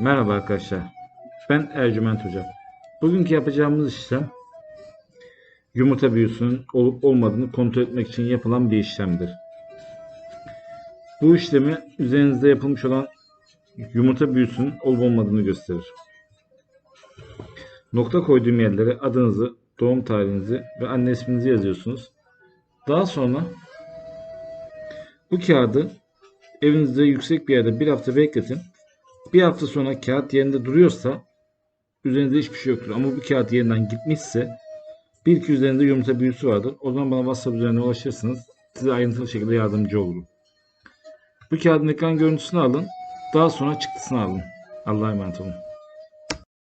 Merhaba arkadaşlar. Ben Ercüment Hoca. Bugünkü yapacağımız işlem yumurta büyüsünün olup olmadığını kontrol etmek için yapılan bir işlemdir. Bu işlemi üzerinizde yapılmış olan yumurta büyüsünün olup olmadığını gösterir. Nokta koyduğum yerlere adınızı, doğum tarihinizi ve anne isminizi yazıyorsunuz. Daha sonra bu kağıdı evinizde yüksek bir yerde bir hafta bekletin. Bir hafta sonra kağıt yerinde duruyorsa üzerinde hiçbir şey yoktur. Ama bu kağıt yerinden gitmişse bir iki üzerinde yumurta büyüsü vardır. O zaman bana WhatsApp üzerinden ulaşırsınız. Size ayrıntılı şekilde yardımcı olurum. Bu kağıdın ekran görüntüsünü alın. Daha sonra çıktısını alın. Allah'a emanet olun.